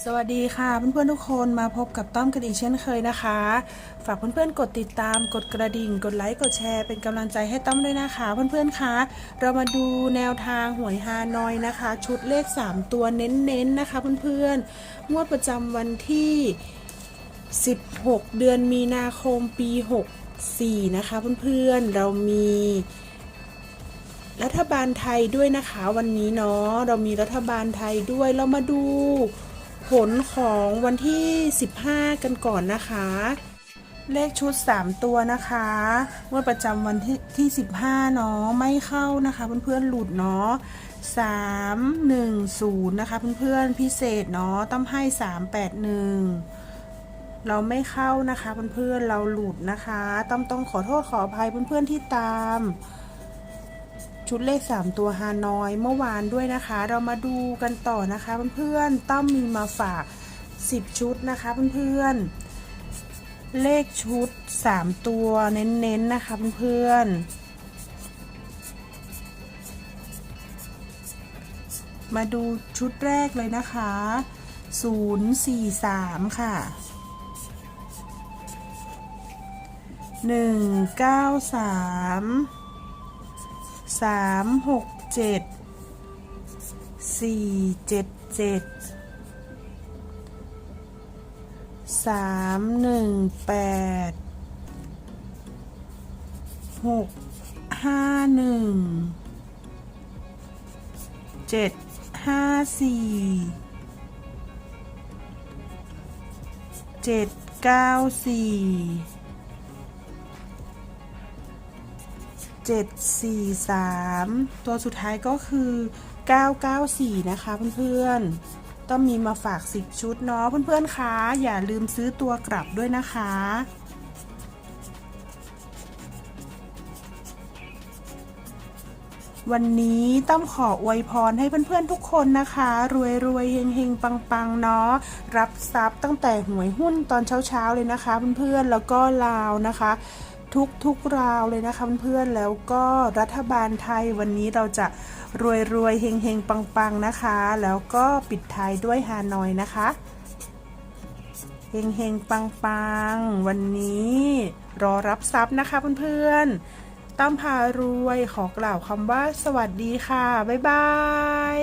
สวัสดีค่ะเพื่อนๆทุกคนมาพบกับต้อมกันอีกเช่นเคยนะคะ ฝากเพื่อนๆกดติดตามกดกระดิ่ง กดไลค์กดแชร์เป็นกำลังใจให้ต้อมด้วยนะคะ เพื่อนๆคะเรามาดูแนวทางหวยฮานอยนะคะ ชุดเลข 3 ตัวเน้นๆนะคะ เพื่อนๆงวดประจำวันที่ 16 เดือนมีนาคมปี 64 นะคะ เพื่อนๆเรามีรัฐบาลไทยด้วยนะคะ วันนี้เนาะเรามีรัฐบาลไทยด้วยเรามาดู ผลของวันที่ 15 กันก่อนนะคะ เลขชุด 3 ตัวนะคะเมื่อประจำวันที่ที่ 15 เนาะไม่เข้านะคะเพื่อนๆหลุดเนาะ3 1 0 นะคะเพื่อนๆพิเศษเนาะต้องให้ 3 8 1เราไม่เข้านะคะเพื่อนๆเราหลุดนะคะ ต้องต้องขอโทษขออภัยเพื่อนๆที่ตาม ชุดเลข 3 ตัวฮานอย เมื่อวานด้วยนะคะ เรามาดูกันต่อนะคะเพื่อนๆตั้มมีมาฝาก 10 ชุดนะคะเพื่อนๆเลขชุด 3 ตัวเน้นๆนะคะเพื่อนๆมาดูชุดแรกเลยนะคะ 043 ค่ะ193สาม สามหกเจ็ดสี่เจ็ดเจ็ดสามหนึ่งแปดหกห้าหนึ่งเจ็ดห้าสี่เจ็ดเก้าสี่ 743 ตัวสุดท้ายก็คือ 994 นะคะเพื่อนๆ ต้องมีมาฝาก 10 ชุดเนาะเพื่อนๆคะอย่าลืมซื้อตัวกลับด้วยนะคะวันนี้ต้องขออวยพรให้เพื่อนๆทุกคนนะคะ รวยรวยๆเฮงเฮงปังปังเนาะรับทรัพย์ตั้งแต่หวยหุ้นตอนเช้าๆเลยนะคะ เพื่อนๆแล้วก็ลาวนะคะ ทุกทุกราวเลยนะคะเพื่อนๆ แล้วก็รัฐบาลไทยวันนี้เราจะรวยรวยเฮงเฮงปังปังๆ นะคะ แล้วก็ปิดท้ายด้วยฮานอยนะคะเฮงเฮงปังปังวันนี้รอรับทรัพย์นะคะเพื่อนๆตั้มพารวยขอกล่าวคำว่าสวัสดีค่ะ บ๊ายบาย